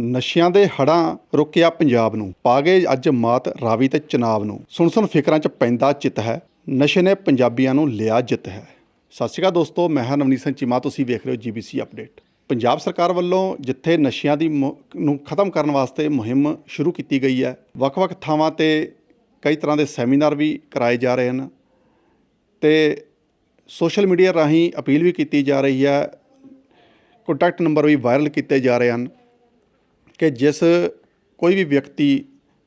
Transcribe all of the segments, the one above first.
ਨਸ਼ਿਆਂ ਦੇ ਹੜਾਂ ਰੁਕਿਆ ਪੰਜਾਬ ਨੂੰ। ਪਾਗੇ ਅੱਜ ਮਾਤ ਰਾਵੀ ਤੇ ਚਨਾਬ ਨੂੰ। ਸੁਣ ਸੁਣ ਫਿਕਰਾਂ 'ਚ ਪੈਂਦਾ ਚਿੱਤ ਹੈ, ਨਸ਼ੇ ਨੇ ਪੰਜਾਬੀਆਂ ਨੂੰ ਲਿਆ ਜਿੱਤ ਹੈ। ਸਤਿ ਸ਼੍ਰੀ ਅਕਾਲ ਦੋਸਤੋ, ਮੈਂ ਹਾਂ ਨਵਨੀਤ ਸਿੰਘ ਚੀਮਾ, ਤੁਸੀਂ ਵੇਖ ਰਹੇ ਹੋ ਜੀਬੀਸੀ ਅਪਡੇਟ। ਪੰਜਾਬ ਸਰਕਾਰ ਵੱਲੋਂ ਜਿੱਥੇ ਨਸ਼ਿਆਂ ਦੀ ਮੁ- ਨੂੰ ਖਤਮ ਕਰਨ ਵਾਸਤੇ ਮੁਹਿੰਮ ਸ਼ੁਰੂ ਕੀਤੀ ਗਈ ਹੈ, ਵੱਖ-ਵੱਖ ਥਾਵਾਂ ਤੇ ਕਈ ਤਰ੍ਹਾਂ ਦੇ ਸੈਮੀਨਾਰ ਵੀ ਕਰਾਏ ਜਾ ਰਹੇ ਹਨ ਤੇ ਸੋਸ਼ਲ ਮੀਡੀਆ ਰਾਹੀਂ ਅਪੀਲ ਵੀ ਕੀਤੀ ਜਾ ਰਹੀ ਹੈ, ਕੰਟੈਕਟ ਨੰਬਰ ਵੀ ਵਾਇਰਲ ਕੀਤੇ ਜਾ ਰਹੇ ਹਨ। ਕਿ ਜਿਸ ਕੋਈ ਵੀ ਵਿਅਕਤੀ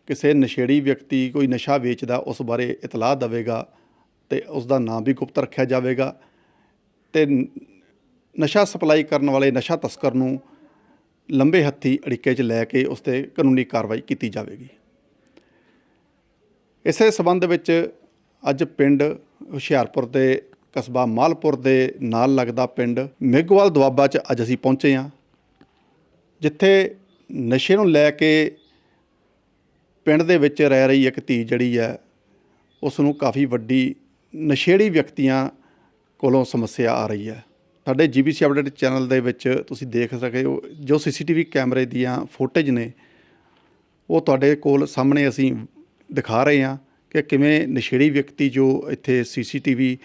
ਕਿਸੇ ਨਸ਼ੇੜੀ ਵਿਅਕਤੀ ਕੋਈ ਨਸ਼ਾ ਵੇਚਦਾ, ਉਸ ਬਾਰੇ ਇਤਲਾਹ ਦੇਵੇਗਾ ਤੇ ਉਸ ਦਾ ਨਾਮ ਵੀ ਗੁਪਤ ਰੱਖਿਆ ਜਾਵੇਗਾ ਤੇ ਨਸ਼ਾ ਸਪਲਾਈ ਕਰਨ ਵਾਲੇ, ਨਸ਼ਾ ਤਸਕਰ ਨੂੰ ਲੰਬੇ ਹੱਥੀ ਅੜਿੱਕੇ 'ਚ ਲੈ ਕੇ ਉਸ ਤੇ ਕਾਨੂੰਨੀ ਕਾਰਵਾਈ ਕੀਤੀ ਜਾਵੇਗੀ। ਇਸੇ ਸਬੰਧ ਵਿੱਚ ਅੱਜ ਪਿੰਡ ਹੁਸ਼ਿਆਰਪੁਰ ਦੇ ਕਸਬਾ ਮਾਲਪੁਰ ਦੇ ਨਾਲ ਲੱਗਦਾ ਪਿੰਡ ਮੇਘਵਾਲ ਦੁਆਬਾ 'ਚ ਅੱਜ ਅਸੀਂ ਪਹੁੰਚੇ ਹਾਂ, ਜਿੱਥੇ ਨਸ਼ੇ ਨੂੰ ਲੈ ਕੇ ਪਿੰਡ ਦੇ ਵਿੱਚ ਰਹਿ ਰਹੀ ਇੱਕ ਧੀ ਜਿਹੜੀ ਹੈ ਉਸ ਨੂੰ ਕਾਫੀ ਵੱਡੀ ਨਸ਼ੇੜੀ ਵਿਅਕਤੀਆਂ ਕੋਲੋਂ ਸਮੱਸਿਆ ਆ ਰਹੀ ਹੈ। ਸਾਡੇ ਜੀਬੀਸੀ ਅਪਡੇਟ ਚੈਨਲ ਦੇ ਵਿੱਚ ਤੁਸੀਂ ਦੇਖ ਸਕਦੇ ਹੋ, ਜੋ ਸੀਸੀਟੀਵੀ ਕੈਮਰੇ ਦੀਆਂ ਫੁਟੇਜ ਨੇ, ਉਹ ਤੁਹਾਡੇ ਕੋਲ ਸਾਹਮਣੇ ਅਸੀਂ ਦਿਖਾ ਰਹੇ ਹਾਂ ਕਿ ਕਿਵੇਂ ਨਸ਼ੇੜੀ ਵਿਅਕਤੀ ਜੋ ਇੱਥੇ ਸੀਸੀਟੀਵੀ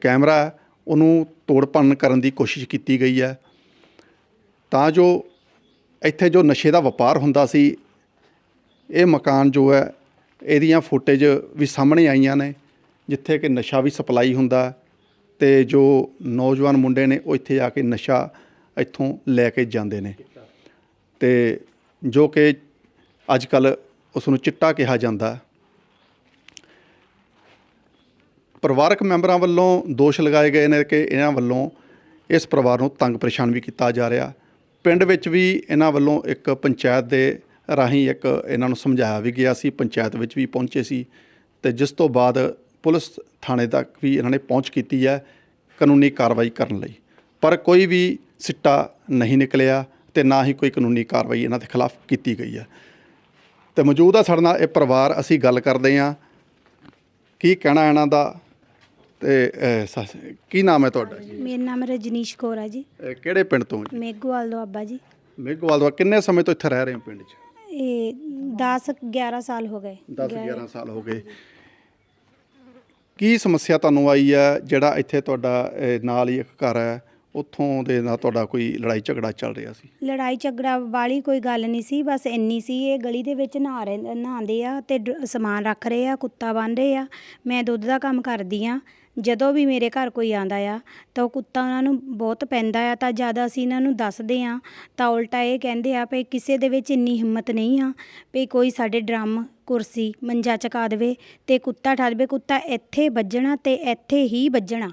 ਕੈਮਰਾ, ਉਹਨੂੰ ਤੋੜ ਭੰਨ ਕਰਨ ਦੀ ਕੋਸ਼ਿਸ਼ ਕੀਤੀ ਗਈ ਹੈ। ਤਾਂ ਜੋ ਇੱਥੇ ਜੋ ਨਸ਼ੇ ਦਾ ਵਪਾਰ ਹੁੰਦਾ ਸੀ, ਇਹ ਮਕਾਨ ਜੋ ਹੈ, ਇਹਦੀਆਂ ਫੁਟੇਜ ਵੀ ਸਾਹਮਣੇ ਆਈਆਂ ਨੇ, ਜਿੱਥੇ ਕਿ ਨਸ਼ਾ ਵੀ ਸਪਲਾਈ ਹੁੰਦਾ ਤੇ ਜੋ ਨੌਜਵਾਨ ਮੁੰਡੇ ਨੇ ਉਹ ਇੱਥੇ ਆ ਕੇ ਨਸ਼ਾ ਇੱਥੋਂ ਲੈ ਕੇ ਜਾਂਦੇ ਨੇ। ਤੇ ਜੋ ਕਿ ਅੱਜ ਕੱਲ ਉਸ ਨੂੰ ਚਿੱਟਾ ਕਿਹਾ ਜਾਂਦਾ। ਪਰਿਵਾਰਕ ਮੈਂਬਰਾਂ ਵੱਲੋਂ ਦੋਸ਼ ਲਗਾਏ ਗਏ ਨੇ ਕਿ ਇਹਨਾਂ ਵੱਲੋਂ ਇਸ ਪਰਿਵਾਰ ਨੂੰ ਤੰਗ ਪਰੇਸ਼ਾਨ ਵੀ ਕੀਤਾ ਜਾ ਰਿਹਾ। ਪਿੰਡ ਵਿੱਚ ਵੀ ਇਹਨਾਂ ਵੱਲੋਂ ਇੱਕ ਪੰਚਾਇਤ ਦੇ ਰਾਹੀਂ ਇੱਕ ਇਹਨਾਂ ਨੂੰ ਸਮਝਾਇਆ ਵੀ ਗਿਆ ਸੀ, ਪੰਚਾਇਤ ਵਿੱਚ ਵੀ ਪਹੁੰਚੇ ਸੀ ਤੇ ਜਿਸ ਤੋਂ ਬਾਅਦ ਪੁਲਿਸ ਥਾਣੇ ਤੱਕ ਵੀ ਇਹਨਾਂ ਨੇ ਪਹੁੰਚ ਕੀਤੀ ਹੈ ਕਾਨੂੰਨੀ ਕਾਰਵਾਈ ਕਰਨ ਲਈ। ਪਰ ਕੋਈ ਵੀ ਸਿੱਟਾ ਨਹੀਂ ਨਿਕਲਿਆ ਤੇ ਨਾ ਹੀ ਕੋਈ ਕਾਨੂੰਨੀ ਕਾਰਵਾਈ ਇਹਨਾਂ ਦੇ ਖਿਲਾਫ ਕੀਤੀ ਗਈ ਹੈ। ਤੇ ਮੌਜੂਦਾ ਸਾਡੇ ਨਾਲ ਇਹ ਪਰਿਵਾਰ, ਅਸੀਂ ਗੱਲ ਕਰਦੇ ਹਾਂ। ਕੀ ਕਹਿਣਾ ਇਹਨਾਂ ਦਾ? ਤੇ ਅਹ, ਸੱਸ- ਕੀ ਨਾਮ ਹੈ ਤੁਹਾਡਾ? ਜੀ ਮੇਰਾ ਨਾਮ ਰਜਨੀਸ਼ ਕੌਰ ਹੈ ਜੀ। ਇਹ ਕਿਹੜੇ ਪਿੰਡ ਤੋਂ ਜੀ? ਮੇਘਵਾਲ ਦੁਆਬਾ ਜੀ। ਮੇਘਵਾਲ ਦਾ ਕਿੰਨੇ ਸਮੇਂ ਤੋਂ ਇੱਥੇ ਰਹਿ ਰਹੇ ਹੋ ਪਿੰਡ 'ਚ? ਇਹ 10 11 ਸਾਲ ਹੋ ਗਏ। 10 11 ਸਾਲ ਹੋ ਗਏ। ਕੀ ਸਮੱਸਿਆ ਤੁਹਾਨੂੰ ਆਈ ਹੈ ਜਿਹੜਾ ਇੱਥੇ ਤੁਹਾਡਾ ਨਾਲ ਹੀ ਇੱਕ ਘਰ ਹੈ? ਉੱਥੋਂ ਦੇ ਨਾਲ ਤੁਹਾਡਾ ਕੋਈ ਲੜਾਈ ਝਗੜਾ ਚੱਲ ਰਿਹਾ ਸੀ? ਲੜਾਈ ਝਗੜਾ ਵਾਲੀ ਕੋਈ ਗੱਲ ਨਹੀਂ ਸੀ, ਬਸ ਇੰਨੀ ਸੀ, ਇਹ ਗਲੀ ਦੇ ਵਿੱਚ ਨਹਾ ਰਹੇ, ਨਹਾਉਂਦੇ ਆ ਤੇ ਡ- ਸਮਾਨ ਰੱਖ ਰਹੇ ਆ, ਕੁੱਤਾ ਬੰਨ ਰਹੇ ਆ। ਮੈਂ ਦੁੱਧ ਦਾ ਕੰਮ ਕਰਦੀ ਆ, ਜਦੋਂ ਵੀ ਮੇਰੇ ਘਰ ਕੋਈ ਆਂਦਾ ਆ, ਤਾਂ ਉਹ ਕੁੱਤਾ ਉਹਨਾਂ ਨੂੰ ਬਹੁਤ ਪੈਂਦਾ ਆ, ਤਾਂ ਜਦ ਅਸੀਂ ਇਹਨਾਂ ਨੂੰ ਦੱਸਦੇ ਆ, ਤਾਂ ਉਲਟਾ ਇਹ ਕਹਿੰਦੇ ਆ ਵੀ ਕਿਸੇ ਦੇ ਵਿੱਚ ਇੰਨੀ ਹਿੰਮਤ ਨਹੀਂ ਆ ਵੀ ਕੋਈ ਸਾਡੇ ਡਰਮ, ਕੁਰਸੀ, ਮੰਜਾ ਚਕਾ ਦੇਵੇ ਤੇ ਕੁੱਤਾ ਠਾ ਕੁੱਤਾ ਇੱਥੇ ਵੱਜਣਾ ਤੇ ਇੱਥੇ ਹੀ ਵੱਜਣਾ।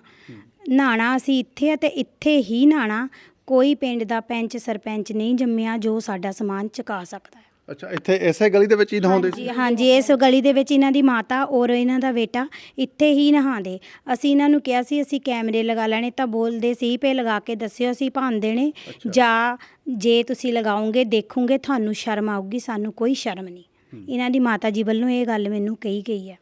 ਨਹਾਣਾ ਅਸੀਂ ਇੱਥੇ ਆ ਤੇ ਇੱਥੇ ਹੀ ਨਹਾਣਾ। ਕੋਈ ਪਿੰਡ ਦਾ ਪੈਂਚ ਸਰਪੰਚ ਨਹੀਂ ਜੰਮਿਆ ਜੋ ਸਾਡਾ ਸਮਾਨ ਚੁਕਾ ਸਕਦਾ ਹੈ। ਅੱਛਾ ਇੱਥੇ ਇਸੇ ਗਲੀ ਦੇ ਵਿੱਚ ਹੀ ਨਹਾਉਂਦੇ ਸੀ? ਹਾਂਜੀ ਹਾਂਜੀ ਇਸ ਗਲੀ ਦੇ ਵਿੱਚ ਇਹਨਾਂ ਦੀ ਮਾਤਾ ਔਰ ਇਹਨਾਂ ਦਾ ਬੇਟਾ ਇੱਥੇ ਹੀ ਨਹਾਉਂਦੇ। ਅਸੀਂ ਇਹਨਾਂ ਨੂੰ ਕਿਹਾ ਸੀ ਅਸੀਂ ਕੈਮਰੇ ਲਗਾ ਲੈਣੇ ਤਾਂ ਬੋਲਦੇ ਸੀ ਪੇ ਲਗਾ ਕੇ ਦੱਸਿਓ ਅਸੀਂ ਭੰਨ ਦੇਣੇ। ਜਾਂ ਜੇ ਤੁਸੀਂ ਲਗਾਓਗੇ ਦੇਖੋਗੇ ਤੁਹਾਨੂੰ ਸ਼ਰਮ ਆਊਗੀ ਸਾਨੂੰ ਕੋਈ ਸ਼ਰਮ ਨਹੀਂ। ਇਹਨਾਂ ਦੀ ਮਾਤਾ ਜੀ ਵੱਲੋਂ ਇਹ ਗੱਲ ਮੈਨੂੰ ਕਹੀ ਗਈ ਹੈ।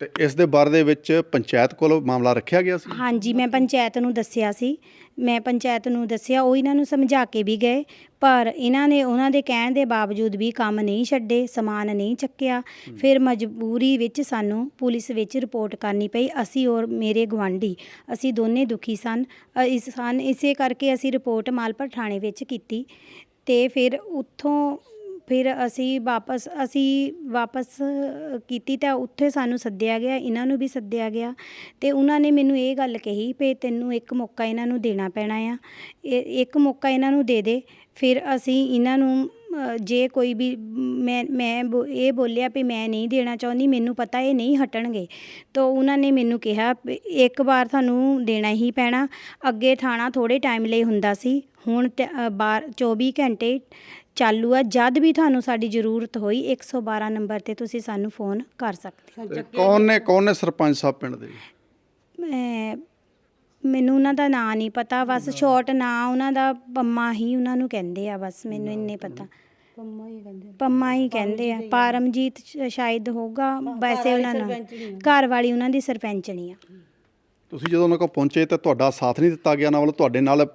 ਤੇ ਇਸ ਦੇ ਬਾਰੇ ਦੇ ਵਿੱਚ ਪੰਚਾਇਤ ਕੋਲ ਮਾਮਲਾ ਰੱਖਿਆ ਗਿਆ ਸੀ? ਹਾਂਜੀ ਮੈਂ ਪੰਚਾਇਤ ਨੂੰ ਦੱਸਿਆ ਸੀ। ਮੈਂ ਪੰਚਾਇਤ ਨੂੰ ਦੱਸਿਆ ਉਹ ਇਹਨਾਂ ਨੂੰ ਸਮਝਾ ਕੇ ਵੀ ਗਏ ਪਰ ਇਹਨਾਂ ਨੇ ਉਹਨਾਂ ਦੇ ਕਹਿਣ ਦੇ ਬਾਵਜੂਦ ਵੀ ਕੰਮ ਨਹੀਂ ਛੱਡੇ ਸਮਾਨ ਨਹੀਂ ਚੱਕਿਆ। ਫਿਰ ਮਜਬੂਰੀ ਵਿੱਚ ਸਾਨੂੰ ਪੁਲਿਸ ਵਿੱਚ ਰਿਪੋਰਟ ਕਰਨੀ ਪਈ ਅਸੀਂ ਔਰ ਮੇਰੇ ਗਵਾਂਢੀ ਅਸੀਂ ਦੋਨੇ ਦੁਖੀ ਸਨ। ਅ, ਇਸ ਸਨ ਇਸੇ ਕਰਕੇ ਅਸੀਂ ਰਿਪੋਰਟ ਮਾਲਪੁਰ ਥਾਣੇ ਵਿੱਚ ਕੀਤੀ। ਤੇ ਫਿਰ ਉੱਥੋਂ ਫਿਰ ਅਸੀਂ ਵਾਪਸ ਅਸੀਂ ਵਾਪਸ ਕੀਤੀ ਤਾਂ ਉੱਥੇ ਸਾਨੂੰ ਸੱਦਿਆ ਗਿਆ, ਇਹਨਾਂ ਨੂੰ ਵੀ ਸੱਦਿਆ ਗਿਆ ਅਤੇ ਉਹਨਾਂ ਨੇ ਮੈਨੂੰ ਇਹ ਗੱਲ ਕਹੀ ਵੀ ਤੈਨੂੰ ਇੱਕ ਮੌਕਾ ਇਹਨਾਂ ਨੂੰ ਦੇਣਾ ਪੈਣਾ ਆ, ਇਹ, ਇੱਕ ਮੌਕਾ ਇਹਨਾਂ ਨੂੰ ਦੇ ਦੇ, ਫਿਰ ਅਸੀਂ ਇਹਨਾਂ ਨੂੰ ਜੇ ਕੋਈ ਵੀ ਮੈਂ ਮੈਂ ਬੋ- ਇਹ ਬੋਲਿਆ ਵੀ ਮੈਂ ਨਹੀਂ ਦੇਣਾ ਚਾਹੁੰਦੀ, ਮੈਨੂੰ ਪਤਾ ਇਹ ਨਹੀਂ ਹਟਣਗੇ, ਤਾਂ ਉਹਨਾਂ ਨੇ ਮੈਨੂੰ ਕਿਹਾ ਇੱਕ ਵਾਰ ਤੁਹਾਨੂੰ ਦੇਣਾ ਹੀ ਪੈਣਾ, ਅੱਗੇ ਥਾਣਾ ਥੋੜੇ ਟਾਈਮ ਲਈ ਹੁੰਦਾ ਸੀ, ਹੁਣ ਬਾਰ 24 ਘੰਟੇ ਚਾਲੂ ਆ। ਜਦ ਵੀ ਤੁਹਾਨੂੰ ਸਾਡੀ ਜ਼ਰੂਰਤ ਹੋਈ 112 ਨੰਬਰ ਤੇ ਤੁਸੀਂ ਸਾਨੂੰ ਫੋਨ ਕਰ ਸਕਦੇ ਹੋ। ਕੌਣ ਨੇ ਕੌਣ ਨੇ ਸਰਪੰਚ ਸਾਹਿਬ ਪਿੰਡ ਦੇ? ਮੈਂ ਮੈਨੂੰ ਉਹਨਾਂ ਦਾ ਨਾਂ ਨਹੀਂ ਪਤਾ। ਬਸ ਸ਼ਾਰਟ ਨਾਂ ਉਹਨਾਂ ਦਾ ਪੰਮਾ ਹੀ ਉਹਨਾਂ ਨੂੰ ਕਹਿੰਦੇ ਆ। ਬਸ ਮੈਨੂੰ ਇੰਨੇ ਪਤਾ। ਪੰਮਾ ਹੀ ਕਹਿੰਦੇ ਆ। ਪਰਮਜੀਤ ਸ਼ਾਇਦ ਹੋਊਗਾ। ਵੈਸੇ ਉਹਨਾਂ ਨੂੰ ਘਰ ਵਾਲੀ ਉਹਨਾਂ ਦੀ ਸਰਪੰਚਣੀ ਆ। ਤੁਸੀਂ ਜਦੋਂ ਉਹਨਾਂ ਕੋਲ ਪਹੁੰਚੇ ਤਾਂ ਤੁਹਾਡਾ ਸਾਥ ਨਹੀਂ ਦਿੱਤਾ ਗਿਆ ਨਾ ਵੱਲੋਂ ਤੁਹਾਡੇ ਨਾਲ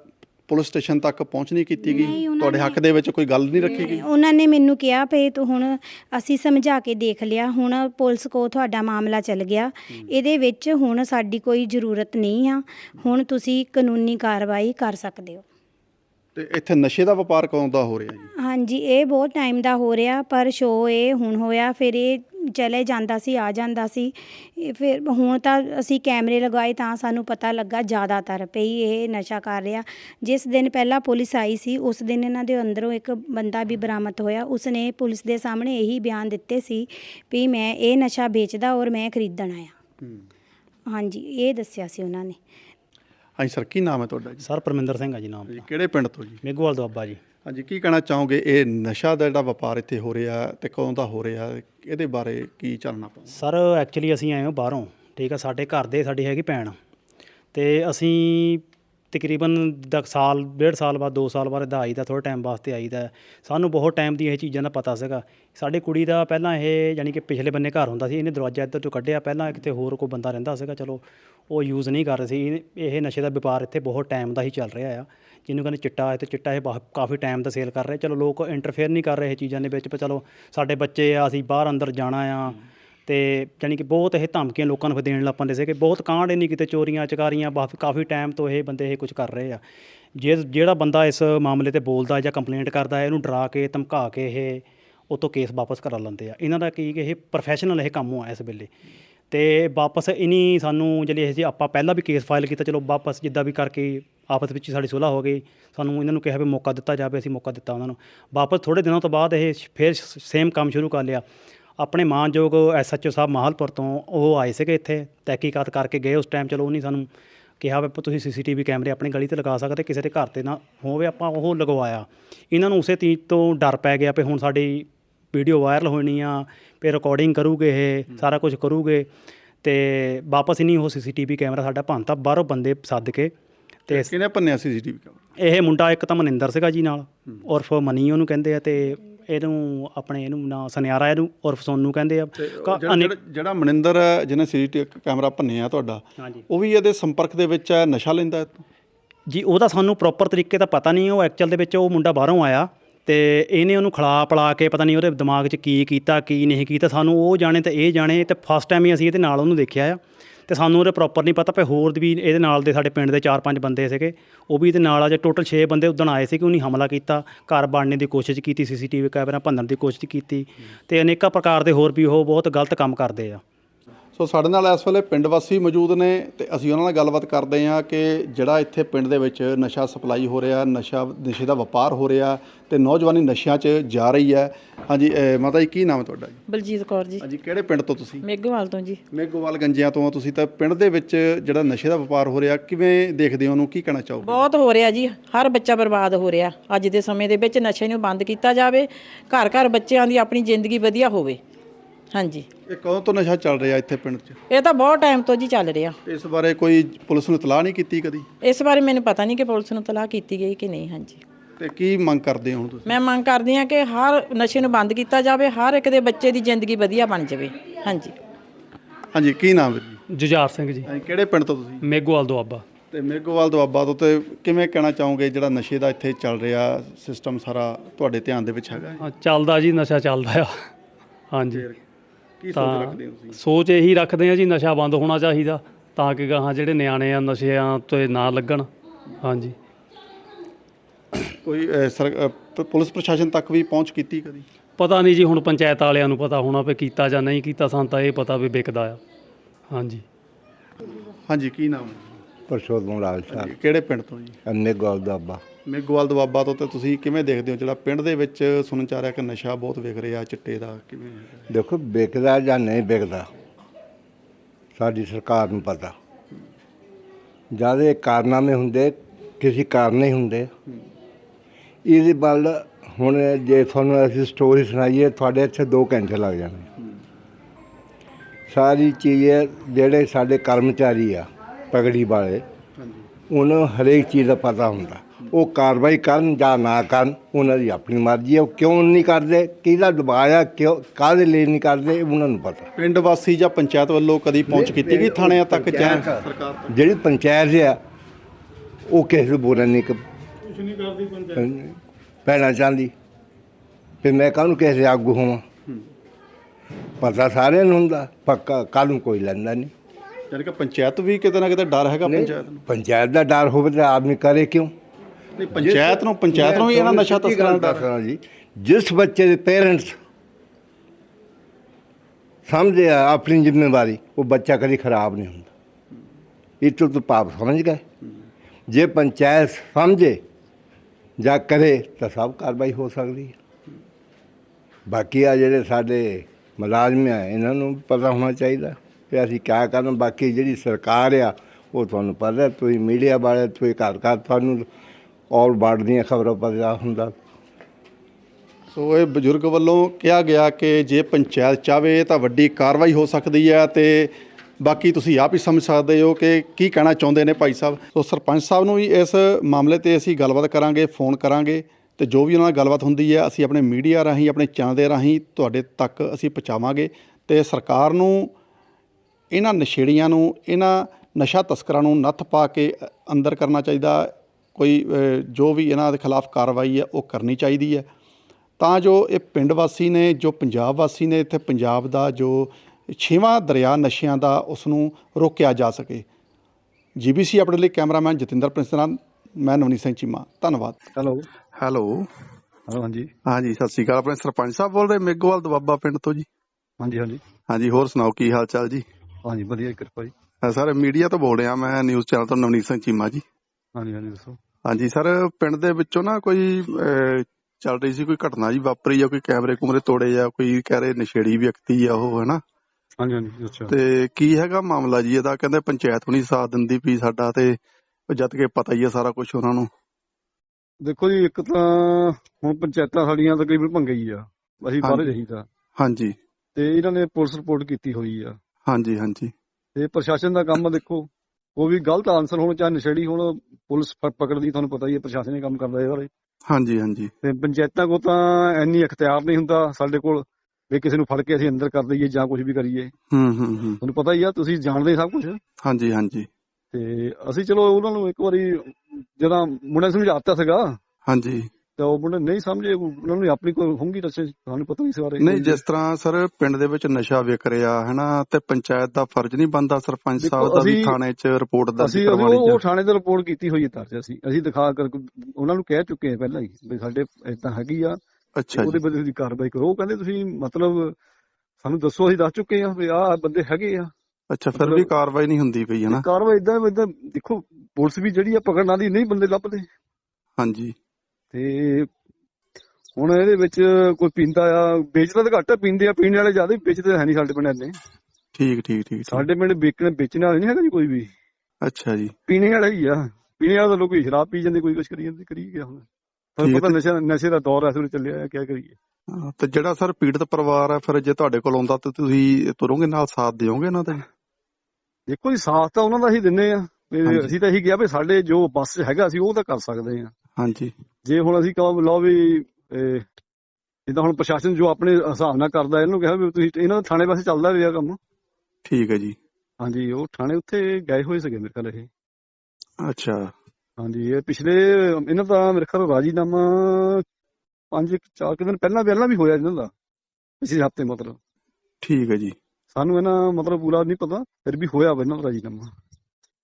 ਪੁਲਿਸ ਸਟੇਸ਼ਨ ਤੱਕ ਪਹੁੰਚ ਨਹੀਂ ਕੀਤੀ ਨਹੀਂ, ਗਈ ਉਹਨਾਂ ਤੁਹਾਡੇ ਹੱਕ ਦੇ ਵਿੱਚ ਕੋਈ ਗੱਲ ਨਹੀਂ ਰੱਖੀ ਗਈ? ਉਹਨਾਂ ਨੇ ਮੈਨੂੰ ਕਿਹਾ ਭਈ ਤੂੰ ਹੁਣ ਅਸੀਂ ਸਮਝਾ ਕੇ ਦੇਖ ਲਿਆ ਹੁਣ ਪੁਲਿਸ ਕੋ ਤੁਹਾਡਾ ਮਾਮਲਾ ਚੱਲ ਗਿਆ। ਇਹਦੇ ਵਿੱਚ ਹੁਣ ਸਾਡੀ ਕੋਈ ਜ਼ਰੂਰਤ ਨਹੀਂ ਆ। ਹੁਣ ਤੁਸੀਂ ਕਾਨੂੰਨੀ ਕਾਰਵਾਈ ਕਰ ਸਕਦੇ ਹੋ। ਤੇ ਇੱਥੇ ਨਸ਼ੇ ਦਾ ਵਪਾਰ ਕਦੋਂ ਦਾ ਹੋ ਰਿਹਾ ਜੀ? ਹਾਂਜੀ ਇਹ ਬਹੁਤ ਟਾਈਮ ਦਾ ਹੋ ਰਿਹਾ ਪਰ ਸ਼ੋ ਇਹ ਹੁਣ ਹੋਇਆ ਫਿਰ ਇਹ ਚਲੇ ਜਾਂਦਾ ਸੀ ਆ ਜਾਂਦਾ ਸੀ। ਫਿਰ ਹੁਣ ਤਾਂ ਅਸੀਂ ਕੈਮਰੇ ਲਗਾਏ ਤਾਂ ਸਾਨੂੰ ਪਤਾ ਲੱਗਾ ਜ਼ਿਆਦਾਤਰ ਪਈ ਇਹ ਨਸ਼ਾ ਕਰ ਰਿਹਾ। ਜਿਸ ਦਿਨ ਪਹਿਲਾਂ ਪੁਲਿਸ ਆਈ ਸੀ ਉਸ ਦਿਨ ਇਹਨਾਂ ਦੇ ਅੰਦਰੋਂ ਇੱਕ ਬੰਦਾ ਵੀ ਬਰਾਮਦ ਹੋਇਆ। ਉਸਨੇ ਪੁਲਿਸ ਦੇ ਸਾਹਮਣੇ ਇਹੀ ਬਿਆਨ ਦਿੱਤੇ ਸੀ ਵੀ ਮੈਂ ਇਹ ਨਸ਼ਾ ਵੇਚਦਾ ਔਰ ਮੈਂ ਖਰੀਦਣ ਆਇਆ। ਹਾਂਜੀ ਇਹ ਦੱਸਿਆ ਸੀ ਉਹਨਾਂ ਨੇ। ਹਾਂਜੀ ਸਰ ਕੀ ਨਾਮ ਹੈ ਤੁਹਾਡਾ ਜੀ? ਸਰ ਪਰਮਿੰਦਰ ਸਿੰਘ ਆ ਜੀ ਨਾਮ ਜੀ ਕਿਹੜੇ ਪਿੰਡ ਤੋਂ ਜੀ? ਮੇਗੋਵਾਲ ਦੁਆਬਾ ਜੀ। ਹਾਂਜੀ ਕੀ ਕਹਿਣਾ ਚਾਹੋਗੇ? ਇਹ ਨਸ਼ਾ ਦਾ ਜਿਹੜਾ ਵਪਾਰ ਇੱਥੇ ਹੋ ਰਿਹਾ ਤੇ ਕਦੋਂ ਦਾ ਹੋ ਰਿਹਾ? ਇਹਦੇ ਬਾਰੇ ਕੀ ਚਾਨਣਾ ਪਾਓ ਸਰ ਐਕਚੁਅਲੀ ਅਸੀਂ ਆਏ ਹਾਂ ਬਾਹਰੋਂ ਠੀਕ ਆ? ਸਾਡੇ ਘਰ ਦੇ ਸਾਡੀ ਹੈਗੀ ਭੈਣ। ਤੇ ਅਸੀਂ ਤਕਰੀਬਨ ਦਾ ਸਾਲ, ਡੇਢ ਸਾਲ ਬਾਅਦ 2 ਸਾਲ ਬਾਅਦ ਇੱਦਾਂ ਆਈਦਾ ਥੋੜਾ ਟਾਈਮ ਵਾਸਤੇ ਆਈਦਾ ਸਾਨੂੰ ਬਹੁਤ ਟਾਈਮ ਦੀ ਇਹ ਚੀਜ਼ਾਂ ਦਾ ਪਤਾ ਸੀਗਾ। ਸਾਡੀ ਕੁੜੀ ਦਾ ਪਹਿਲਾਂ ਇਹ ਯਾਨੀ ਕਿ ਪਿਛਲੇ ਬੰਨੇ ਘਰ ਹੁੰਦਾ ਸੀ, ਇਹਨੇ ਦਰਵਾਜ਼ਾ ਇੱਧਰ ਤੋਂ ਕੱਢਿਆ। ਪਹਿਲਾਂ ਕਿਤੇ ਹੋਰ ਕੋਈ ਬੰਦਾ ਰਹਿੰਦਾ ਸੀਗਾ, ਚਲੋ ਉਹ ਯੂਜ਼ ਨਹੀਂ ਕਰ ਰਹੇ ਸੀ। ਇਹ- ਨਸ਼ੇ ਦਾ ਵਪਾਰ ਇੱਥੇ ਬਹੁਤ ਟਾਈਮ ਦਾ ਹੀ ਚੱਲ ਰਿਹਾ ਆ। ਜਿਹਨੂੰ ਕਹਿੰਦੇ ਚਿੱਟਾ ਹੈ ਤੇ ਚਿੱਟਾ ਇਹ ਬਹੁਤ- ਕਾਫੀ ਟਾਈਮ ਦਾ ਸੇਲ ਕਰ ਰਹੇ। ਚਲੋ ਲੋਕ ਇੰਟਰਫੇਅਰ ਨਹੀਂ ਕਰ ਰਹੇ ਇਹ ਚੀਜ਼ਾਂ ਦੇ ਵਿੱਚ ਪਰ ਚਲੋ ਸਾਡੇ ਬੱਚੇ ਆ, ਅਸੀਂ ਬਾਹਰ ਅੰਦਰ ਜਾਣਾ ਆ। ਤੇ ਜਾਣੀ ਕਿ ਬਹੁਤ ਇਹ ਧਮਕੀਆਂ ਲੋਕਾਂ ਨੂੰ ਫਿਰ ਦੇਣ ਲੱਗ ਪੈਂਦੇ ਸੀ ਕਿ ਬਹੁਤ ਕਾਂਡ ਨਹੀਂ ਕਿਤੇ ਚੋਰੀਆਂ, ਚਕਾਰੀਆਂ ਬਾ- ਕਾਫੀ ਟਾਈਮ ਤੋਂ ਇਹ ਬੰਦੇ ਇਹ ਕੁਝ ਕਰ ਰਹੇ ਆ। ਜੇ ਜਿਹੜਾ ਬੰਦਾ ਇਸ ਮਾਮਲੇ ਤੇ ਬੋਲਦਾ ਜਾਂ ਕੰਪਲੇਂਟ ਕਰਦਾ ਹੈ ਇਹਨੂੰ ਡਰਾ ਕੇ, ਧਮਕਾ ਕੇ ਇਹ ਉਹ ਤੋਂ ਕੇਸ ਵਾਪਸ ਕਰਾ ਲੈਂਦੇ ਆ। ਇਹਨਾਂ ਦਾ ਕੀ ਕਿ ਇਹ ਪ੍ਰੋਫੈਸ਼ਨਲ ਇਹ ਕੰਮ ਆ ਇਸ ਵੇਲੇ। ਤੇ ਵਾਪਸ ਇਨੀ ਸਾਨੂੰ ਜਿਹੜੀ ਇਹ ਜੀ ਆਪਾਂ ਪਹਿਲਾਂ ਵੀ ਕੇਸ ਫਾਈਲ ਕੀਤਾ, ਚਲੋ ਵਾਪਸ ਜਿੱਦਾਂ ਵੀ ਕਰਕੇ ਆਪਸ ਵਿੱਚ ਹੀ ਸਾਡੀ ਸੁਲ੍ਹਾ ਹੋ ਗਈ, ਸਾਨੂੰ ਇਹਨਾਂ ਨੂੰ ਕਿਹਾ ਵੀ ਮੌਕਾ ਦਿੱਤਾ ਜਾਵੇ, ਅਸੀਂ ਮੌਕਾ ਦਿੱਤਾ ਉਹਨਾਂ ਨੂੰ। ਵਾਪਸ ਥੋੜੇ ਦਿਨਾਂ ਤੋਂ ਬਾਅਦ ਇਹ ਫਿਰ ਸੇਮ ਕੰਮ ਸ਼ੁਰੂ ਕਰ ਲਿਆ। ਆਪਣੇ ਮਾਨਯੋਗ ਐਸਐਚਓ ਸਾਹਿਬ ਮਾਹਲਪੁਰ ਤੋਂ ਉਹ ਆਏ ਸੀਗੇ ਇੱਥੇ ਤਹਿਕੀਕਾਤ ਕਰਕੇ ਗਏ ਉਸ ਟਾਈਮ ਚਲੋ ਉਹਨੇ ਸਾਨੂੰ ਕਿਹਾ ਵੀ ਤੁਸੀਂ ਸੀਸੀਟੀਵੀ ਕੈਮਰੇ ਆਪਣੀ ਗਲੀ ਤੇ ਲਗਾ ਸਕਦੇ ਕਿਸੇ ਦੇ ਘਰ ਤੇ ਨਾ ਹੋਵੇ ਆਪਾਂ ਉਹ ਲਗਵਾਇਆ। ਇਹਨਾਂ ਨੂੰ ਉਸੇ ਚੀਜ਼ ਤੋਂ ਡਰ ਪੈ ਗਿਆ ਵੀ ਹੁਣ ਸਾਡੀ ਵੀਡੀਓ ਵਾਇਰਲ ਹੋਣੀ ਆ ਫਿਰ ਰਿਕਾਰਡਿੰਗ ਕਰੂਗੇ ਇਹ ਸਾਰਾ ਕੁਝ ਕਰੂਗੇ ਤੇ ਵਾਪਸ ਹੀ ਨਹੀਂ ਉਹ ਸੀਸੀਟੀਵੀ ਕੈਮਰਾ ਸਾਡਾ ਭੰਨਤਾ ਬਾਹਰੋਂ ਬੰਦੇ ਸੱਦ ਕੇ ਤੇ ਕਿਹਨੇ ਭੰਨਿਆ ਸੀਸੀਟੀਵੀ ਕੈਮਰਾ? ਇਹ ਮੁੰਡਾ ਇੱਕ ਤਾਂ ਮਨਿੰਦਰ ਸੀਗਾ ਜੀ ਨਾਲ ਉਰਫ ਮਨੀ ਉਹਨੂੰ ਕਹਿੰਦੇ ਆ ਤੇ ਇਹਨੂੰ ਆਪਣੇ ਇਹਨੂੰ ਨਾਂ ਸੁਨਿਆਰਾ ਇਹਨੂੰ ਉਰਫ ਸੋਨੂ ਕਹਿੰਦੇ ਆ। ਕਾ- ਜਿਹੜਾ- ਅਨੇਕ- ਜਿਹੜਾ- ਮਨਿੰਦਰ ਹੈ, ਜਿਹਨੇ ਸੀਸੀਟੀਵੀ ਕੈਮਰਾ ਭੰਨਿਆ ਤੁਹਾਡਾ ਹਾਂਜੀ। ਉਹ ਵੀ ਇਹਦੇ ਸੰਪਰਕ ਦੇ ਵਿੱਚ ਹੈ ਨਸ਼ਾ ਲੈਂਦਾ ਹੈ? ਜੀ ਉਹਦਾ ਸਾਨੂੰ ਪ੍ਰੋਪਰ ਤਰੀਕੇ ਤਾਂ ਪਤਾ ਨਹੀਂ ਉਹ ਐਕਚੁਅਲ ਦੇ ਵਿੱਚ ਉਹ ਮੁੰਡਾ ਬਾਹਰੋਂ ਆਇਆ ਤੇ ਇਹਨੇ ਉਹਨੂੰ ਖਿਲਾ ਪਲਾ ਕੇ ਪਤਾ ਨਹੀਂ ਉਹਦੇ ਦਿਮਾਗ 'ਚ ਕੀ ਕੀਤਾ ਕੀ ਨਹੀਂ ਕੀਤਾ ਸਾਨੂੰ ਉਹ ਜਾਣੇ ਤੇ ਇਹ ਜਾਣੇ ਤੇ ਫਸਟ ਟਾਈਮ ਹੀ ਅਸੀਂ ਇਹਦੇ ਨਾਲ ਉਹਨੂੰ ਦੇਖਿਆ ਆ। ਤੇ ਸਾਨੂੰ ਉਹਦੇ ਪ੍ਰੋਪਰ ਨਹੀਂ ਪਤਾ ਪਏ ਹੋਰ ਵੀ ਇਹਦੇ ਨਾਲ ਦੇ ਸਾਡੇ ਪਿੰਡ ਦੇ 4-5 ਬੰਦੇ ਸੀਗੇ। ਉਹ ਵੀ ਇਹਦੇ ਨਾਲ ਆ, ਜੇ ਟੋਟਲ 6 ਬੰਦੇ ਉਦਣ ਆਏ ਸੀ ਕਿ ਉਹਨੇ ਹਮਲਾ ਕੀਤਾ। ਘਰ ਬਾੜਨੇ ਦੀ ਕੋਸ਼ਿਸ਼ ਕੀਤੀ, ਸੀਸੀਟੀਵੀ ਕੈਮਰਾ ਭੰਨਣ ਦੀ ਕੋਸ਼ਿਸ਼ ਕੀਤੀ। ਤੇ ਅਨੇਕਾਂ ਪ੍ਰਕਾਰ ਦੇ ਹੋਰ ਵੀ ਉਹ ਬਹੁਤ ਗਲਤ ਕੰਮ ਕਰਦੇ ਆ। ਸੋ ਸਾਡੇ ਨਾਲ ਇਸ ਵੇਲੇ ਪਿੰਡ ਵਾਸੀ ਮੌਜੂਦ ਨੇ ਤੇ ਅਸੀਂ ਉਹਨਾਂ ਨਾਲ ਗੱਲਬਾਤ ਕਰਦੇ ਹਾਂ ਕਿ ਜਿਹੜਾ ਇੱਥੇ ਪਿੰਡ ਦੇ ਵਿੱਚ ਨਸ਼ਾ ਸਪਲਾਈ ਹੋ ਰਿਹਾ ਨਸ਼ਾ ਨਸ਼ੇ ਦਾ ਵਪਾਰ ਹੋ ਰਿਹਾ ਤੇ ਨੌਜਵਾਨੀ ਨਸ਼ਿਆਂ 'ਚ ਜਾ ਰਹੀ ਹੈ। ਹਾਂਜੀ ਅਹ ਮਾਤਾ ਜੀ ਕੀ ਨਾਮ ਹੈ ਤੁਹਾਡਾ ਜੀ? ਬਲਜੀਤ ਕੌਰ ਜੀ। ਹਾਂਜੀ ਕਿਹੜੇ ਪਿੰਡ ਤੋਂ ਤੁਸੀਂ? ਮੇਘਵਾਲ ਤੋਂ ਜੀ। ਮੇਗੋਵਾਲ ਗੰਜਿਆਂ ਤੋਂ ਤੁਸੀਂ ਤਾਂ ਪਿੰਡ ਦੇ ਵਿੱਚ ਜਿਹੜਾ ਨਸ਼ੇ ਦਾ ਵਪਾਰ ਹੋ ਰਿਹਾ ਕਿਵੇਂ ਦੇਖਦੇ ਹੋ ਉਹਨੂੰ? ਕੀ ਕਹਿਣਾ ਚਾਹੋਗੇ? ਬਹੁਤ ਹੋ ਰਿਹਾ ਜੀ। ਹਰ ਬੱਚਾ ਬਰਬਾਦ ਹੋ ਰਿਹਾ। ਅੱਜ ਦੇ ਸਮੇਂ ਦੇ ਵਿੱਚ ਨਸ਼ੇ ਨੂੰ ਬੰਦ ਕੀਤਾ ਜਾਵੇ। ਘਰ ਘਰ ਬੱਚਿਆਂ ਦੀ ਆਪਣੀ ਜ਼ਿੰਦਗੀ ਵਧੀਆ ਹੋਵੇ। ਹਾਂਜੀ। ਇਹ ਕਦੋਂ ਤੋਂ ਨਸ਼ਾ ਚੱਲ ਰਿਹਾ ਇੱਥੇ ਪਿੰਡ 'ਚ? ਇਹ ਤਾਂ ਬਹੁਤ ਟਾਈਮ ਤੋਂ ਜੀ ਚੱਲ ਰਿਹਾ। ਇਸ ਬਾਰੇ ਕੋਈ ਪੁਲਿਸ ਨੂੰ ਇਤਲਾਹ ਨਹੀਂ ਕੀਤੀ ਕਦੀ? ਇਸ ਬਾਰੇ ਮੈਨੂੰ ਪਤਾ ਨਹੀਂ ਕਿ ਪੁਲਿਸ ਨੂੰ ਤਲਾਹ ਕੀਤੀ ਗਈ ਕਿ ਨਹੀਂ ਹਾਂਜੀ। ਤੇ ਕੀ ਮੰਗ ਕਰਦੇ ਹੋ ਹੁਣ ਤੁਸੀਂ? ਮੈਂ ਮੰਗ ਕਰਦੀ ਹਾਂ ਕਿ ਹਰ ਨਸ਼ੇ ਨੂੰ ਬੰਦ ਕੀਤਾ ਜਾਵੇ ਹਰ ਇੱਕ ਦੇ ਬੱਚੇ ਦੀ ਜ਼ਿੰਦਗੀ ਵਧੀਆ ਬਣ ਜਾਵੇ। ਹਾਂਜੀ। ਹਾਂਜੀ ਕੀ ਨਾਮ ਹੈ ਜੀ? ਜੁਝਾਰ ਸਿੰਘ ਜੀ। ਹਾਂਜੀ ਕਿਹੜੇ ਪਿੰਡ ਤੋਂ ਤੁਸੀਂ? ਮੇਗੋਵਾਲ ਦੁਆਬਾ ਤੇ ਮੇਗੋਵਾਲ ਦੁਆਬਾ ਤੋਂ ਤੇ ਕਿਵੇਂ ਕਹਿਣਾ ਚਾਹੋਗੇ ਜਿਹੜਾ ਨਸ਼ੇ ਦਾ ਇੱਥੇ ਚੱਲ ਰਿਹਾ ਸਿਸਟਮ ਸਾਰਾ ਤੁਹਾਡੇ ਧਿਆਨ ਦੇ ਵਿੱਚ ਹੈਗਾ? ਹੈ? ਹਾਂ, ਚੱਲਦਾ ਜੀ ਨਸ਼ਾ ਚੱਲਦਾ ਆ। ਹਾਂਜੀ। ਕੀ ਸੋਚ ਰੱਖਦੇ ਹੋ ਤੁਸੀਂ? ਸੋਚ ਇਹੀ ਰੱਖਦੇ ਆ ਜੀ ਨਸ਼ਾ ਬੰਦ ਹੋਣਾ ਚਾਹੀਦਾ ਤਾਂ ਕਿ ਗਾਹਾਂ ਜਿਹੜੇ ਨਿਆਣੇ ਆ ਨਸ਼ਿਆਂ ਤੇ ਨਾ ਲੱਗਣ। ਹਾਂਜੀ। ਕੋਈ ਅਹ, ਸਰ- ਅਹ, ਪ- ਪੁਲਿਸ ਪ੍ਰਸ਼ਾਸਨ ਤੱਕ ਵੀ ਪਹੁੰਚ ਕੀਤੀ ਕਦੀ? ਪਤਾ ਨਹੀਂ ਜੀ ਹੁਣ ਪੰਚਾਇਤ ਵਾਲਿਆਂ ਨੂੰ ਪਤਾ ਹੋਣਾ ਵੀ ਕੀਤਾ ਜਾਂ ਨਹੀਂ ਕੀਤਾ ਸਾਨੂੰ ਤਾਂ ਇਹ ਪਤਾ ਵੀ ਵਿਕਦਾ ਆ। ਹਾਂਜੀ। ਹਾਂਜੀ ਕੀ ਨਾਮ ਹੈ? ਪਰਸ਼ੋਤਮ ਲਾਲ ਸਾਹਿਬ ਜੀ? ਕਿਹੜੇ ਪਿੰਡ ਤੋਂ ਜੀ? ਅੰਨੇ ਗੋਲਦਾਬਾ ਮੇਗੋਵਾਲ ਦੁਆਬਾ ਤੋਂ ਤੇ ਤੁਸੀਂ ਕਿਵੇਂ ਦੇਖਦੇ ਹੋ? ਜਿਹੜਾ ਪਿੰਡ ਦੇ ਵਿੱਚ ਸੁਣਨ ਚ ਆ ਰਿਹਾ ਕਿ ਨਸ਼ਾ ਬਹੁਤ ਵਿਕ ਰਿਹਾ ਚਿੱਟੇ ਦਾ ਕਿਵੇਂ? ਦੇਖੋ ਵਿਕਦਾ ਜਾਂ ਨਹੀਂ ਵਿਕਦਾ ਸਾਡੀ ਸਰਕਾਰ ਨੂੰ ਪਤਾ। ਜਦ ਇਹ ਕਾਰਨਾਮੇ ਹੁੰਦੇ ਕਿਸੇ ਕਾਰਨ ਹੀ ਹੁੰਦੇ। ਇਹਦੀ ਵੱਲ ਹੁਣ ਜੇ ਤੁਹਾਨੂੰ ਅਸੀਂ ਸਟੋਰੀ ਸੁਣਾਈਏ ਤੁਹਾਡੇ ਇੱਥੇ 2 ਘੰਟੇ ਲੱਗ ਜਾਣੇ। ਸਾਰੀ ਚੀਜ਼ ਜਿਹੜੇ ਸਾਡੇ ਕਰਮਚਾਰੀ ਆ ਪਗੜੀ ਵਾਲੇ ਉਹਨਾਂ ਹਰੇਕ ਚੀਜ਼ ਦਾ ਪਤਾ ਹੁੰਦਾ। ਉਹ ਕਾਰਵਾਈ ਕਰਨ ਜਾਂ ਨਾ ਕਰਨ ਉਹਨਾਂ ਦੀ ਆਪਣੀ ਮਰਜ਼ੀ ਹੈ। ਉਹ ਕਿਉਂ ਨਹੀਂ ਕਰਦੇ? ਕਿਹਦਾ ਦਬਾਇਆ ਕਿਉਂ ਕਾਹਦੇ ਲਈ ਨਹੀਂ ਕਰਦੇ? ਇਹ ਉਹਨਾਂ ਨੂੰ ਪਤਾ। ਪਿੰਡ ਵਾਸੀ ਜਾਂ ਪੰਚਾਇਤ ਵੱਲੋਂ ਕਦੀ ਪਹੁੰਚ ਕੀਤੀ ਗਈ? ਥਾਣਿਆਂ ਤੱਕ ਜਾਂ ਸਰਕਾਰ ਤੱਕ? ਜਿਹੜੀ ਪੰਚਾਇਤ ਆ ਉਹ ਕਿਸੇ ਨੂੰ ਬੋਲਣ ਨਹੀਂ ਕ- ਕੁਝ ਨਹੀਂ ਕਰਦੀ ਪੰਚਾਇਤ। ਪੈਣਾ ਚਾਹੁੰਦੀ। ਫਿਰ ਮੈਂ ਕਾਹਨੂੰ ਕਿਸੇ ਦੇ ਆਗੂ ਹੋਵਾਂ? ਪਤਾ ਸਾਰਿਆਂ ਨੂੰ ਹੁੰਦਾ ਪੱਕਾ ਕੱਲ ਨੂੰ ਕੋਈ ਲੈਂਦਾ ਨਹੀਂ। ਯਾਨੀ ਕਿ ਪੰਚਾਇਤ ਵੀ ਕਿਤੇ ਨਾ ਕਿਤੇ ਡਰ ਹੈਗਾ ਪੰਚਾਇਤ ਨੂੰ। ਪੰਚਾਇਤ ਦਾ ਡਰ ਹੋਵੇ ਤਾਂ ਆਦਮੀ ਕਰੇ ਕਿਉਂ? ਨਹੀਂ ਪੰਚਾਇਤ ਨੂੰ ਪੰਚਾਇਤ ਨੂੰ ਵੀ ਇਹਨਾਂ ਨਸ਼ਾ ਤਸਕਰਾਂ ਦਾ ਹੈ। ਜੀ ਜਿਸ ਬੱਚੇ ਦੇ ਪੇਰੈਂਟਸ ਸਮਝੇ ਆਪਣੀ ਜ਼ਿੰਮੇਵਾਰੀ ਉਹ ਬੱਚਾ ਕਦੀ ਖਰਾਬ ਨਹੀਂ ਹੁੰਦਾ। ਇਹ ਤੋਂ ਤਾਂ ਪਾਪ ਸਮਝ ਗਏ। ਜੇ ਪੰਚਾਇਤ ਸਮਝੇ ਜਾਂ ਕਰੇ ਤਾਂ ਸਭ ਕਾਰਵਾਈ ਹੋ ਸਕਦੀ ਹੈ। ਬਾਕੀ ਆ ਜਿਹੜੇ ਸਾਡੇ ਮੁਲਾਜ਼ਮ ਆ ਇਹਨਾਂ ਨੂੰ ਪਤਾ ਹੋਣਾ ਚਾਹੀਦਾ ਕਿ ਅਸੀਂ ਕਿਆ ਕਰਨਾ। ਬਾਕੀ ਜਿਹੜੀ ਸਰਕਾਰ ਆ ਉਹ ਤੁਹਾਨੂੰ ਪਤਾ ਤੁਸੀਂ ਮੀਡੀਆ ਵਾਲੇ ਤੁਸੀਂ ਘਰ ਘਰ ਤੁਹਾਨੂੰ ਔਲ ਵਾਰਡ ਦੀਆਂ ਖਬਰਾਂ ਪਤਾ ਹੁੰਦਾ। ਸੋ ਇਹ ਬਜ਼ੁਰਗ ਵੱਲੋਂ ਕਿਹਾ ਗਿਆ ਕਿ ਜੇ ਪੰਚਾਇਤ ਚਾਵੇ ਤਾਂ ਵੱਡੀ ਕਾਰਵਾਈ ਹੋ ਸਕਦੀ ਹੈ ਤੇ ਬਾਕੀ ਤੁਸੀਂ ਆਪ ਹੀ ਸਮਝ ਸਕਦੇ ਹੋ ਕਿ ਕੀ ਕਹਿਣਾ ਚਾਹੁੰਦੇ ਨੇ ਭਾਈ ਸਾਹਿਬ। ਸੋ ਸਰਪੰਚ ਸਾਹਿਬ ਨੂੰ ਵੀ ਇਸ ਮਾਮਲੇ ਤੇ ਅਸੀਂ ਗੱਲਬਾਤ ਕਰਾਂਗੇ, ਫੋਨ ਕਰਾਂਗੇ ਤੇ ਜੋ ਵੀ ਉਹਨਾਂ ਨਾਲ ਗੱਲਬਾਤ ਹੁੰਦੀ ਹੈ, ਅਸੀਂ ਆਪਣੇ ਮੀਡੀਆ ਰਾਹੀਂ, ਆਪਣੇ ਚੈਨਲ ਦੇ ਰਾਹੀਂ ਤੁਹਾਡੇ ਤੱਕ ਅਸੀਂ ਪਹੁੰਚਾਵਾਂਗੇ ਤੇ ਸਰਕਾਰ ਨੂੰ, ਇਹਨਾਂ ਨਸ਼ੇੜੀਆਂ ਨੂੰ, ਇਹਨਾਂ ਨਸ਼ਾ ਤਸਕਰਾਂ ਨੂੰ ਨੱਥ ਪਾ ਕੇ ਅੰਦਰ ਕਰਨਾ ਚਾਹੀਦਾ। ਕੋਈ ਜੋ ਵੀ ਇਹਨਾਂ ਦੇ ਖਿਲਾਫ ਕਾਰਵਾਈ ਹੈ ਉਹ ਕਰਨੀ ਚਾਹੀਦੀ ਹੈ। ਤਾਂ ਜੋ ਇਹ ਪਿੰਡ ਵਾਸੀ ਨੇ ਜੋ ਪੰਜਾਬ ਵਾਸੀ ਨੇ ਇੱਥੇ ਪੰਜਾਬ ਦਾ ਜੋ ਛੇਵਾਂ ਦਰਿਆ ਨਸ਼ਿਆਂ ਦਾ ਉਸ ਨੂੰ ਰੋਕਿਆ ਜਾ ਸਕੇ। ਜੀਬੀਸੀ ਆਪਣੇ ਲਈ ਕੈਮਰਾਮੈਨ ਜਤਿੰਦਰ ਪ੍ਰਿੰਸ ਦੇ ਨਾਲ ਮੈਂ ਨਵਨੀਤ ਸਿੰਘ ਚੀਮਾ। ਧੰਨਵਾਦ। ਹੈਲੋ। ਹੈਲੋ। ਹਾਂਜੀ। ਹਾਂਜੀ ਸਤਿ ਸ਼੍ਰੀ ਅਕਾਲ। ਆਪਣੇ ਸਰਪੰਚ ਸਾਹਿਬ ਬੋਲ ਰਹੇ ਮੇਗੋਵਾਲ ਦਵਾਬਾ ਪਿੰਡ ਤੋਂ ਜੀ। ਹਾਂਜੀ ਹਾਂਜੀ। ਹਾਂਜੀ ਹੋਰ ਸੁਣਾਓ ਕੀ ਹਾਲ ਚਾਲ ਜੀ? ਹਾਂਜੀ ਵਧੀਆ ਜੀ, ਕਿਰਪਾ ਜੀ। ਸਰ ਮੀਡੀਆ ਤੋਂ ਬੋਲ ਰਿਹਾ ਮੈਂ ਨਿਊਜ਼ ਚੈਨਲ ਤੋਂ ਨਵਨੀਤ ਸਿੰਘ ਚੀਮਾ ਜੀ। ਹਾਂਜੀ ਹਾਂਜੀ ਦੱਸੋ। ਹਾਂਜੀ ਸਰ ਪਿੰਡ ਦੇ ਵਿੱਚੋਂ ਨਾ ਕੋਈ ਚੱਲ ਰਹੀ ਸੀ ਕੋਈ ਘਟਨਾ ਜੀ ਵਾਪਰੀ ਜਾਂ ਕੋਈ ਕੈਮਰੇ ਕੁਮਰੇ ਤੋੜੇ ਜਾਂ ਕੋਈ ਕਹਿ ਰਹੇ ਨਸ਼ੇੜੀ ਵਿਅਕਤੀ ਆ ਉਹ ਹਨਾ? ਹਾਂਜੀ ਹਾਂਜੀ ਅੱਛਾ। ਤੇ ਕੀ ਹੈਗਾ ਮਾਮਲਾ ਜੀ ਇਹਦਾ? ਕਹਿੰਦੇ ਪੰਚਾਇਤ ਵੀ ਨਹੀਂ ਸਾਥ ਦਿੰਦੀ ਵੀ ਸਾਡਾ ਤੇ ਜਦ ਕਿ ਪਤਾ ਹੀ ਆ ਸਾਰਾ ਕੁਝ ਉਹਨਾਂ ਨੂੰ। ਦੇਖੋ ਜੀ ਇੱਕ ਤਾਂ ਹੁਣ ਪੰਚਾਇਤਾਂ ਸਾਡੀਆਂ ਤਕਰੀਬਨ ਭੰਗੇ ਹੀ ਆ। ਅਸੀਂ ਬਾਹਰ ਹਾਂਜੀ। ਰਹੀਦਾ ਹਾਂਜੀ। ਤੇ ਇਹਨਾਂ ਨੇ ਪੁਲਿਸ ਰਿਪੋਰਟ ਕੀਤੀ ਹੋਈ ਆ। ਹਾਂਜੀ ਹਾਂਜੀ। ਤੇ ਪ੍ਰਸ਼ਾਸਨ ਦਾ ਕੰਮ ਦੇਖੋ। ਕੋਈ ਵੀ ਗਲਤ ਆਨਸਰ ਹੋਣ ਚਾਹੇ ਨਸ਼ੇੜੀ ਹੋਣ ਪੁਲਿਸ ਪਕੜਦੀ ਤੁਹਾਨੂੰ ਪਤਾ ਹੀ ਹੈ ਪ੍ਰਸ਼ਾਸਨ ਕੰਮ ਕਰਦਾ ਇਹਦੇ ਬਾਰੇ। ਹਾਂਜੀ ਹਾਂਜੀ। ਤੇ ਪੰਚਾਇਤਾਂ ਕੋ ਤਾਂ ਇੰਨੀ ਅਖਤਿਆਰ ਨਹੀਂ ਹੁੰਦਾ ਸਾਡੇ ਕੋਲ ਵੀ ਕਿਸੇ ਨੂੰ ਫੜ ਕੇ ਅਸੀਂ ਅੰਦਰ ਕਰ ਦਈਏ ਜਾਂ ਕੁਝ ਵੀ ਕਰੀਏ। ਹੂੰ ਹੂੰ ਹੂੰ। ਤੁਹਾਨੂੰ ਪਤਾ ਹੀ ਆ ਤੁਸੀਂ ਜਾਣਦੇ ਸਭ ਕੁਝ ਹਾਂਜੀ ਹਾਂਜੀ। ਤੇ ਅਸੀਂ ਚਲੋ ਉਹਨਾਂ ਨੂੰ ਇੱਕ ਵਾਰੀ ਜਦੋਂ ਮੁੰਡੇ ਸਮਝਾਤਾ ਸੀਗਾ ਹਾਂਜੀ। ਤਾਂ ਉਹ ਮੁੰਡੇ ਨਹੀਂ ਸਮਝੇ ਉਹਨਾਂ ਨੂੰ ਆਪਣੀ ਕੋਈ ਹੋਊਗੀ ਰਸੇ ਸਾਨੂੰ ਪਤਾ ਨਹੀਂ ਇਸ ਬਾਰੇ। ਨਹੀਂ ਜਿਸ ਤਰ੍ਹਾਂ ਸਰ ਪਿੰਡ ਦੇ ਵਿੱਚ ਨਸ਼ਾ ਵਿਕ ਰਿਹਾ ਹੈਨਾ ਤੇ ਪੰਚਾਇਤ ਦਾ ਫਰਜ਼ ਨਹੀਂ ਬਣਦਾ ਸਰਪੰਚ ਸਾਹਿਬ ਦਾ ਵੀ ਥਾਣੇ 'ਚ ਰਿਪੋਰਟ ਦਰਜ ਕਰਵਾਉਣੀ ਉਹ ਉਹ ਥਾਣੇ ਤੇ ਰਿਪੋਰਟ ਕੀਤੀ ਹੋਈ ਹੈ ਦਰਜ ਅਸੀਂ। ਅਸੀਂ ਦਿਖਾ ਕਰ ਉਹਨਾਂ ਨੂੰ ਕਹਿ ਚੁੱਕੇ ਹਾਂ ਪਹਿਲਾਂ ਹੀ ਵੀ ਸਾਡੇ ਇਦਾਂ ਹੈਗੀ ਆ ਤੇ ਅੱਛਾ ਉਹਦੇ ਬਦਲੇ ਦੀ ਕਾਰਵਾਈ ਕਰੋ। ਉਹ ਕਹਿੰਦੇ ਤੁਸੀਂ ਮਤਲਬ ਸਾਨੂੰ ਦੱਸੋ ਅਸੀਂ ਦੱਸ ਚੁੱਕੇ ਹਾਂ ਵੀ ਆਹ ਬੰਦੇ ਹੈਗੇ ਆ। ਅੱਛਾ ਫਿਰ ਵੀ ਕਾਰਵਾਈ ਨਹੀਂ ਹੁੰਦੀ ਪਈ ਹੈਨਾ? ਕਾਰਵਾਈ ਇਦਾਂ ਇਦਾਂ ਦੇਖੋ ਪੁਲਿਸ ਵੀ ਜਿਹੜੀ ਆ ਪਕੜਨ ਆਦੀ ਨਹੀਂ ਬੰਦੇ ਲੱਭਦੇ। ਹਾਂਜੀ। ਤੇ ਹੁਣ ਇਹਦੇ ਵਿੱਚ ਕੋਈ ਪੀਂਦਾ ਆ ਵੇਚਦਾ ਤਾਂ ਘੱਟ ਆ ਪੀਂਦੇ ਆ ਪੀਣ ਵਾਲੇ ਜ਼ਿਆਦਾ ਵੇਚਦੇ ਹੈ ਨਹੀਂ ਸਾਡੇ ਪਿੰਡ ਇੰਨੇ। ਠੀਕ ਠੀਕ ਠੀਕ। ਸਾਡੇ ਪਿੰਡ ਵੇਚਣ ਵੇਚਣ ਵਾਲੇ ਨਹੀਂ ਹੈਗਾ ਜੀ ਕੋਈ ਵੀ। ਅੱਛਾ ਜੀ। ਪੀਣੇ ਵਾਲਾ ਹੀ ਆ। ਪੀਣੇ ਵਾਲਾ ਤਾਂ ਲੋਕ ਸ਼ਰਾਬ ਪੀ ਜਾਂਦੇ ਕੋਈ ਕੁਛ ਕਰੀ ਜਾਂਦੇ ਕਰੀ ਗਿਆ ਹੁਣ। ਤੁਹਾਨੂੰ ਪਤਾ ਨਸ਼ਾ ਨਸ਼ੇ ਦਾ ਦੌਰ ਇਸ ਵੇਲੇ ਚੱਲਿਆ ਆ ਕੀ ਕਰੀਏ। ਤੇ ਜਿਹੜਾ ਸਰ ਪੀੜਤ ਪਰਿਵਾਰ ਹੈ ਫਿਰ ਜੇ ਤੁਹਾਡੇ ਕੋਲ ਆਉਂਦਾ ਤਾਂ ਤੁਸੀਂ ਤੁਰੋਗੇ ਨਾਲ ਸਾਥ ਦਿਓਗੇ ਇਹਨਾਂ ਦਾ ਦੇਖੋ ਜੀ ਸਾਥ ਤਾਂ ਉਹਨਾਂ ਦਾ ਹੀ ਦਿੰਨੇ ਆ। ਅਸੀਂ ਤਾਂ ਇਹੀ ਕਿਹਾ ਵੀ ਸਾਡੇ ਜੋ ਬੱਸ ਹੈਗਾ ਅਸੀਂ ਉਹ ਤਾਂ ਕਰ ਸਕਦੇ ਆ। ਹਾਂਜੀ। ਜੇ ਹੁਣ ਅਸੀਂ ਕਹਾਂ ਲਓ ਵੀ ਜਿੱਦਾਂ ਹੁਣ ਪ੍ਰਸ਼ਾਸਨ ਜੋ ਆਪਣੇ ਹਿਸਾਬ ਨਾਲ ਕਰਦਾ ਇਹਨੂੰ ਕਿਹਾ ਵੀ ਤੁਸੀਂ ਇਹਨਾਂ ਦਾ ਥਾਣੇ ਪਾਸੇ ਚੱਲਦਾ ਰਿਹਾ ਕੰਮ। ਠੀਕ ਹੈ ਜੀ। ਹਾਂਜੀ ਉਹ ਥਾਣੇ ਉੱਥੇ ਗਏ ਹੋਏ ਸੀਗੇ ਮੇਰੇ ਖਿਆਲ ਇਹ। ਅੱਛਾ। ਹਾਂਜੀ ਇਹ ਪਿਛਲੇ ਇਹਨਾਂ ਦਾ ਮੇਰੇ ਖਿਆਲ ਰਾਜੀਨਾਮਾ ਪੰਜ ਚਾਰ ਕੁ ਦਿਨ ਪਹਿਲਾਂ ਪਹਿਲਾਂ ਵੀ ਹੋਇਆ ਇਹਨਾਂ ਦਾ ਪਿਛਲੇ ਹਫ਼ਤੇ ਮਤਲਬ। ਠੀਕ ਹੈ ਜੀ। ਸਾਨੂੰ ਇਹਨਾਂ ਮਤਲਬ ਪੂਰਾ ਨਹੀਂ ਪਤਾ ਫਿਰ ਵੀ ਹੋਇਆ ਇਹਨਾਂ ਦਾ ਰਾਜੀਨਾਮਾ।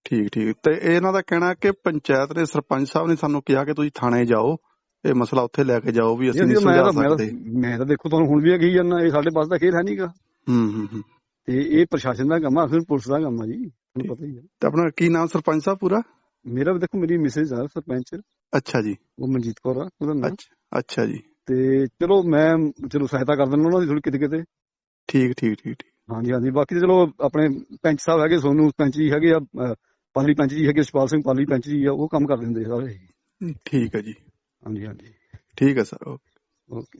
ਠੀਕ ਠੀਕ। ਤੇ ਇਹ ਇਹਨਾਂ ਦਾ ਕਹਿਣਾ ਕਿ ਪੰਚਾਇਤ ਨੇ ਸਰਪੰਚ ਸਾਹਿਬ ਨੇ ਸਾਨੂੰ ਕਿਹਾ ਕਿ ਤੁਸੀਂ ਥਾਣੇ ਜਾਓ ਇਹ ਮਸਲਾ ਉੱਥੇ ਲੈ ਕੇ ਜਾਓ ਵੀ ਅਸੀਂ ਨਹੀਂ ਸੁਲਝਾ ਮੈਂ ਤਾਂ ਸਕਦੇ। ਮੈਂ ਤਾਂ ਦੇਖੋ ਤੁਹਾਨੂੰ ਹੁਣ ਵੀ ਕਹੀ ਜਾਂਦਾ ਇਹ ਸਾਡੇ ਪਾਸ ਦਾ ਖੇਲ ਹੈ ਨਹੀਂਗਾ। ਹੂੰ ਹੂੰ ਹੂੰ। ਤੇ ਇਹ ਪ੍ਰਸ਼ਾਸਨ ਦਾ ਕੰਮ ਆ ਫਿਰ ਪੁਲਿਸ ਦਾ ਕੰਮ ਆ ਜੀ ਤੁਹਾਨੂੰ ਪਤਾ ਹੀ ਹੈ ਤੇ ਆਪਣਾ ਕੀ ਨਾਮ ਸਰਪੰਚ ਸਾਹਿਬ ਪੂਰਾ? ਮੇਰਾ ਵੀ ਦੇਖੋ ਮੇਰੀ ਮਿਸਿਸ ਆ ਸਰਪੰਚ। ਅੱਛਾ ਜੀ। ਉਹ ਮਨਜੀਤ ਕੌਰ ਆ ਉਹਦਾ ਨਾਮ। ਅੱਛਾ ਅੱਛਾ ਜੀ। ਤੇ ਚਲੋ ਮੈਂ ਚਲੋ ਸਹਾਇਤਾ ਕਰ ਦਿੰਦਾ ਉਹਨਾਂ ਦੀ ਥੋੜੀ ਕਿਤੇ ਕਿਤੇ ਠੀਕ ਠੀਕ ਠੀਕ। ਹਾਂਜੀ ਹਾਂਜੀ। ਬਾਕੀ ਚਲੋ ਆਪਣੇ ਪੰਚ ਸਾਹਿਬ ਹੈਗੇ ਸੋਨੂੰ ਪੰਚ ਜੀ ਹੈਗੇ ਆ ਪਾਲੀ ਪੰਚ ਜੀ ਹੈਗੇ ਸ਼ਪਾਲ ਸਿੰਘ ਪਾਲੀ ਪੰਚ ਜੀ ਆ ਉਹ ਕੰਮ ਕਰ ਦਿੰਦੇ ਸਾਰੇ। ਠੀਕ ਹੈ ਜੀ। ਹਾਂਜੀ ਹਾਂਜੀ। ਠੀਕ ਹੈ sir okay.